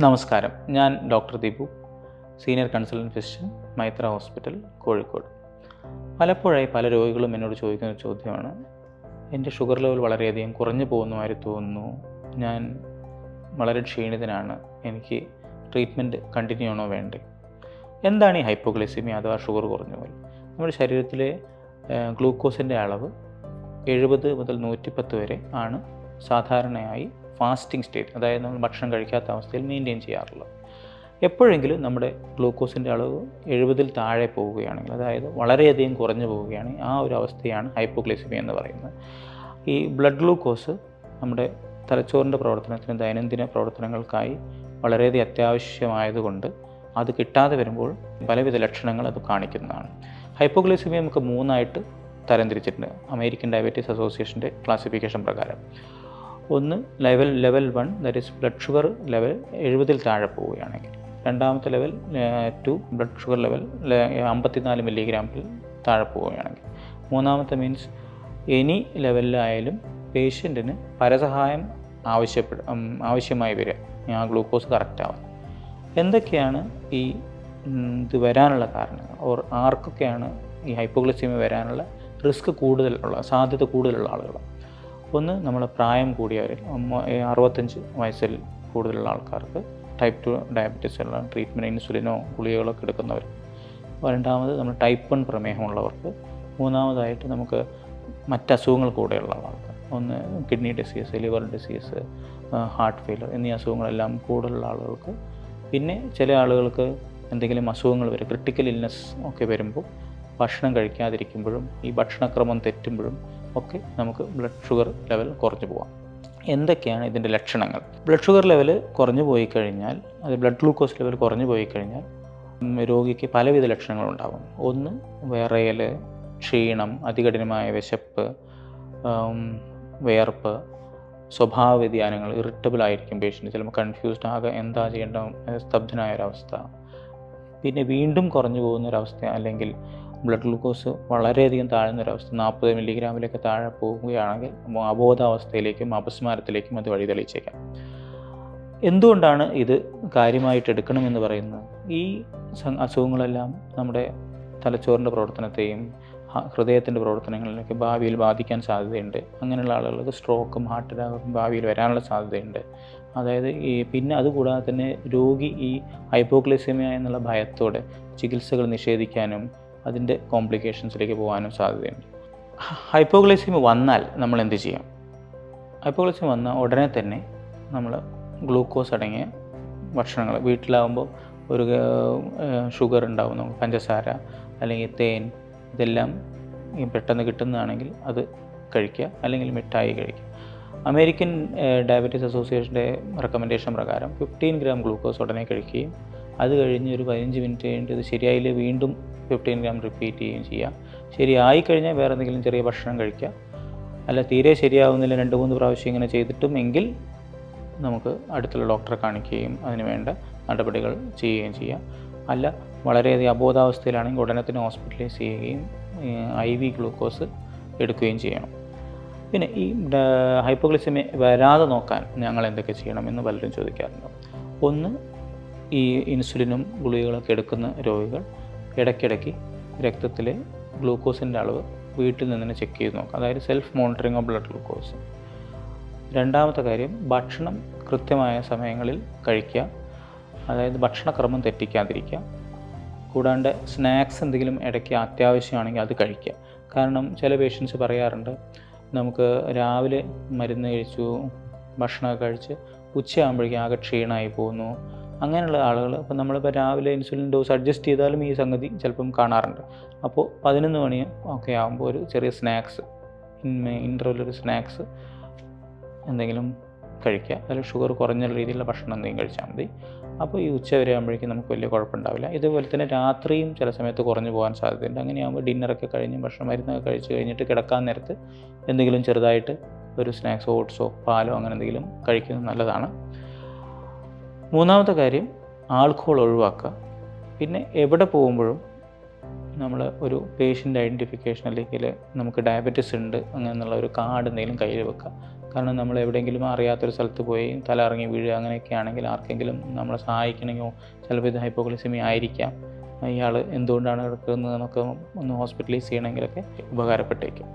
നമസ്കാരം. ഞാൻ doctor Deepu senior consultant physician Maitra hospital Kozhikode. പലപ്പോഴായി പല രോഗികളും എന്നോട് ചോദിക്കുന്ന ചോദ്യമാണ്. എന്റെ ഷുഗർ ലെവൽ വളരെയധികം കുറഞ്ഞു പോകുന്ന മാതിരി തോന്നുന്നു. ഞാൻ വളരെ ക്ഷീണിതനാണ്. എനിക്ക് ട്രീറ്റ്മെന്റ് കണ്ടിന്യൂ ആണോ വേണ്ടേ? എന്താണ് ഈ ഹൈപ്പോഗ്ലൈസിമി അഥവാ ഷുഗർ കുറഞ്ഞു പോലെ? നമ്മുടെ ശരീരത്തിലെ ഗ്ലൂക്കോസിന്റെ അളവ് എഴുപത് മുതൽ നൂറ്റിപ്പത്ത് വരെ ആണ് സാധാരണയായി ഫാസ്റ്റിംഗ് സ്റ്റേറ്റ് അതായത് നമ്മൾ ഭക്ഷണം കഴിക്കാത്ത അവസ്ഥയിൽ മെയിന്റെയിൻ ചെയ്യാറുള്ളത്. എപ്പോഴെങ്കിലും നമ്മുടെ ഗ്ലൂക്കോസിന്റെ അളവ് എഴുപതിൽ താഴെ പോവുകയാണെങ്കിൽ അതായത് വളരെയധികം കുറഞ്ഞു പോവുകയാണെങ്കിൽ ആ ഒരു അവസ്ഥയാണ് ഹൈപ്പോഗ്ലൈസിമിയ എന്ന് പറയുന്നത്. ഈ ബ്ലഡ് ഗ്ലൂക്കോസ് നമ്മുടെ തലച്ചോറിന്റെ പ്രവർത്തനത്തിന് ദൈനംദിന പ്രവർത്തനങ്ങൾക്കായി വളരെയധികം അത്യാവശ്യമായതുകൊണ്ട് അത് കിട്ടാതെ വരുമ്പോൾ പലവിധ ലക്ഷണങ്ങൾ അത് കാണിക്കുന്നതാണ്. ഹൈപ്പോഗ്ലൈസിമിയ നമുക്ക് മൂന്നായിട്ട് തരംതിരിച്ചിട്ടുണ്ട്. അമേരിക്കൻ ഡയബറ്റീസ് അസോസിയേഷന്റെ ക്ലാസിഫിക്കേഷൻ പ്രകാരം. ഒന്ന് level level one that is blood sugar level എഴുപതിൽ താഴെ പോവുകയാണെങ്കിൽ. രണ്ടാമത്തെ level two blood sugar level അമ്പത്തിനാല് മില്ലിഗ്രാമിൽ താഴെ പോവുകയാണെങ്കിൽ. മൂന്നാമത്തെ മീൻസ് എനി ലെവലിലായാലും പേഷ്യന്റിന് പരസഹായം ആവശ്യപ്പെട ആവശ്യമായി വരിക. ആ ഗ്ലൂക്കോസ് കറക്റ്റ് എന്തൊക്കെയാണ് ഈ ഇത് വരാനുള്ള കാരണങ്ങൾ? ഓർ ആർക്കൊക്കെയാണ് ഈ ഹൈപ്പോഗ്ലിസിമ വരാനുള്ള റിസ്ക് കൂടുതലുള്ള സാധ്യത കൂടുതലുള്ള ആളുകൾ ഒന്ന് നമ്മൾ പ്രായം കൂടിയവർ അറുപത്തഞ്ച് വയസ്സിൽ കൂടുതലുള്ള ആൾക്കാർക്ക് ടൈപ്പ് ടു ഡയബറ്റീസ് ഉള്ള ട്രീറ്റ്മെന്റ് ഇൻസുലിനോ ഗുളികകളൊക്കെ എടുക്കുന്നവർ. രണ്ടാമത് നമ്മൾ ടൈപ്പ് വൺ പ്രമേഹമുള്ളവർക്ക്. മൂന്നാമതായിട്ട് നമുക്ക് മറ്റ് അസുഖങ്ങൾ കൂടെയുള്ള ആൾക്കാർ. ഒന്ന് kidney disease liver disease heart failure എന്നീ അസുഖങ്ങളെല്ലാം കൂടുതലുള്ള ആളുകൾക്ക്. പിന്നെ ചില ആളുകൾക്ക് എന്തെങ്കിലും അസുഖങ്ങൾ വരും ക്രിട്ടിക്കൽ ഇൽനെസ് ഒക്കെ വരുമ്പോൾ ഭക്ഷണം കഴിക്കാതിരിക്കുമ്പോഴും ഈ ഭക്ഷണക്രമം തെറ്റുമ്പോഴും ഒക്കെ നമുക്ക് ബ്ലഡ് ഷുഗർ ലെവൽ കുറഞ്ഞു പോകാം എന്തൊക്കെയാണ് ഇതിന്റെ ലക്ഷണങ്ങൾ? ബ്ലഡ് ഷുഗർ ലെവൽ കുറഞ്ഞു പോയി കഴിഞ്ഞാൽ അത് ബ്ലഡ് ഗ്ലൂക്കോസ് ലെവൽ കുറഞ്ഞു പോയി കഴിഞ്ഞാൽ രോഗിക്ക് പലവിധ ലക്ഷണങ്ങളുണ്ടാകും ഒന്ന് വിറയൽ ക്ഷീണം അതികഠിനമായ വിശപ്പ് വിയർപ്പ് സ്വഭാവ വ്യതിയാനങ്ങൾ ഇറിറ്റബിൾ ആയിരിക്കും പേഷ്യന്റ് ചിലപ്പോൾ കൺഫ്യൂസ്ഡ് ആകെ എന്താ ചെയ്യേണ്ട സ്തബ്ധനായ ഒരവസ്ഥ. പിന്നെ വീണ്ടും കുറഞ്ഞു പോകുന്ന ഒരവസ്ഥ അല്ലെങ്കിൽ ബ്ലഡ് ഗ്ലൂക്കോസ് വളരെയധികം താഴ്ന്നൊരവസ്ഥ നാൽപ്പത് മില്ലിഗ്രാമിലൊക്കെ താഴെ പോവുകയാണെങ്കിൽ അബോധാവസ്ഥയിലേക്കും അപസ്മാരത്തിലേക്കും അത് വഴി വഴിതെളിച്ചേക്കാം എന്തുകൊണ്ടാണ് ഇത് കാര്യമായിട്ട് എടുക്കണമെന്ന് പറയുന്നത്? ഈ അസുഖങ്ങളെല്ലാം നമ്മുടെ തലച്ചോറിന്റെ പ്രവർത്തനത്തെയും ഹൃദയത്തിന്റെ പ്രവർത്തനങ്ങളിലൊക്കെ ഭാവിയിൽ ബാധിക്കാൻ സാധ്യതയുണ്ട്. അങ്ങനെയുള്ള ആളുകൾക്ക് സ്ട്രോക്കും ഹാർട്ട് അറ്റാക്കും ഭാവിയിൽ വരാനുള്ള സാധ്യതയുണ്ട്. അതായത് ഈ പിന്നെ അതുകൂടാതെ തന്നെ രോഗി ഈ ഹൈപ്പോഗ്ലൈസീമിയ എന്നുള്ള ഭയത്തോടെ ചികിത്സകൾ നിഷേധിക്കാനും അതിന്റെ കോംപ്ലിക്കേഷൻസിലേക്ക് പോകാനും സാധ്യതയുണ്ട്. ഹൈപ്പോഗ്ലൈസീമി വന്നാൽ നമ്മൾ എന്ത് ചെയ്യും? ഹൈപ്പോഗ്ലൈസീമി വന്നാൽ ഉടനെ തന്നെ നമ്മൾ ഗ്ലൂക്കോസ് അടങ്ങിയ ഭക്ഷണങ്ങൾ വീട്ടിലാവുമ്പോൾ ഒരു ഷുഗർ ഉണ്ടാവും നമുക്ക് പഞ്ചസാര അല്ലെങ്കിൽ തേൻ ഇതെല്ലാം പെട്ടെന്ന് കിട്ടുന്നതാണെങ്കിൽ അത് കഴിക്കുക അല്ലെങ്കിൽ മിഠായി കഴിക്കുക. അമേരിക്കൻ ഡയബറ്റീസ് അസോസിയേഷന്റെ റെക്കമെൻഡേഷൻ പ്രകാരം ഫിഫ്റ്റീൻ ഗ്രാം ഗ്ലൂക്കോസ് ഉടനെ കഴിക്കുകയും അത് കഴിഞ്ഞ് ഒരു പതിനഞ്ച് മിനിറ്റ് കഴിഞ്ഞിട്ട് ഇത് ശരിയായില്ലേ വീണ്ടും ഫിഫ്റ്റീൻ ഗ്രാം റിപ്പീറ്റ് ചെയ്യുകയും ചെയ്യുക ശരിയായി കഴിഞ്ഞാൽ വേറെ എന്തെങ്കിലും ചെറിയ ഭക്ഷണം കഴിക്കുക അല്ല തീരെ ശരിയാവുന്നില്ല രണ്ട് മൂന്ന് പ്രാവശ്യം ഇങ്ങനെ ചെയ്തിട്ടും എങ്കിൽ നമുക്ക് അടുത്തുള്ള ഡോക്ടറെ കാണിക്കുകയും അതിന് വേണ്ട നടപടികൾ ചെയ്യുകയും ചെയ്യാം. അല്ല വളരെയധികം അബോധാവസ്ഥയിലാണെങ്കിൽ ഉടനെ തന്നെ ഹോസ്പിറ്റലൈസ് ചെയ്യുകയും ഐ വി ഗ്ലൂക്കോസ് എടുക്കുകയും ചെയ്യണം. പിന്നെ ഈ ഹൈപ്പോഗ്ലിസമി വരാതെ നോക്കാൻ ഞങ്ങൾ എന്തൊക്കെ ചെയ്യണം എന്ന് പലരും ചോദിക്കാറുണ്ട്. ഒന്ന് ഈ ഇൻസുലിനും ഗുളികകളൊക്കെ എടുക്കുന്ന രോഗികൾ ഇടയ്ക്കിടയ്ക്ക് രക്തത്തിലെ ഗ്ലൂക്കോസിന്റെ അളവ് വീട്ടിൽ നിന്ന് തന്നെ ചെക്ക് ചെയ്ത് നോക്കുക അതായത് self monitoring of blood glucose രണ്ടാമത്തെ കാര്യം ഭക്ഷണം കൃത്യമായ സമയങ്ങളിൽ കഴിക്കുക. അതായത് ഭക്ഷണക്രമം തെറ്റിക്കാതിരിക്കുക. കൂടാണ്ട് സ്നാക്സ് എന്തെങ്കിലും ഇടയ്ക്ക് അത്യാവശ്യമാണെങ്കിൽ അത് കഴിക്കുക. കാരണം ചില പേഷ്യൻസ് പറയാറുണ്ട് നമുക്ക് രാവിലെ മരുന്ന് കഴിച്ചു ഭക്ഷണമൊക്കെ കഴിച്ച് ഉച്ചയാകുമ്പോഴേക്കും ആകെ ക്ഷീണമായി പോകുന്നു. അങ്ങനെയുള്ള ആളുകൾ അപ്പോൾ നമ്മളിപ്പോൾ രാവിലെ ഇൻസുലിൻ ഡോസ് അഡ്ജസ്റ്റ് ചെയ്താലും ഈ സംഗതി ചിലപ്പം കാണാറുണ്ട്. അപ്പോൾ പതിനൊന്ന് മണി ഒക്കെ ആകുമ്പോൾ ഒരു ചെറിയ സ്നാക്സ് ഇന്റർവെല്ലൊരു സ്നാക്സ് എന്തെങ്കിലും കഴിക്കുക. അതിൽ ഷുഗർ കുറഞ്ഞ രീതിയിലുള്ള ഭക്ഷണം എന്തെങ്കിലും കഴിച്ചാൽ മതി. അപ്പോൾ ഈ ഉച്ച വരെ ആകുമ്പോഴേക്കും നമുക്ക് വലിയ കുഴപ്പമുണ്ടാവില്ല. ഇതുപോലെ തന്നെ രാത്രിയും ചില സമയത്ത് കുറഞ്ഞു പോകാൻ സാധ്യതയുണ്ട്. അങ്ങനെയാകുമ്പോൾ ഡിന്നറൊക്കെ കഴിഞ്ഞ് ഭക്ഷണം മരുന്നൊക്കെ കഴിച്ച് കഴിഞ്ഞിട്ട് കിടക്കാൻ നേരത്ത് എന്തെങ്കിലും ചെറുതായിട്ട് ഒരു സ്നാക്സോ ഓട്സോ പാലോ അങ്ങനെ എന്തെങ്കിലും കഴിക്കുന്നത് നല്ലതാണ്. മൂന്നാമത്തെ കാര്യം ആൾക്കോൾ ഒഴിവാക്കുക. പിന്നെ എവിടെ പോകുമ്പോഴും നമ്മൾ ഒരു പേഷ്യന്റ് ഐഡന്റിഫിക്കേഷൻ അല്ലെങ്കിൽ നമുക്ക് ഡയബറ്റിസ് ഉണ്ട് അങ്ങനെയുള്ള ഒരു കാർഡ് എന്തെങ്കിലും കയ്യിൽ വെക്കുക. കാരണം നമ്മൾ എവിടെയെങ്കിലും അറിയാത്തൊരു സ്ഥലത്ത് പോയി തല ഇറങ്ങി വീഴുക അങ്ങനെയൊക്കെ ആണെങ്കിൽ ആർക്കെങ്കിലും നമ്മളെ സഹായിക്കണമെങ്കിൽ ചിലപ്പോൾ ഇത് ഹൈപ്പോഗ്ലിസിമി ആയിരിക്കാം. ഇയാൾ എന്തുകൊണ്ടാണ് കിടക്കുന്നതെന്നൊക്കെ ഒന്ന് ഹോസ്പിറ്റലൈസ് ചെയ്യണമെങ്കിലൊക്കെ ഉപകാരപ്പെട്ടേക്കും.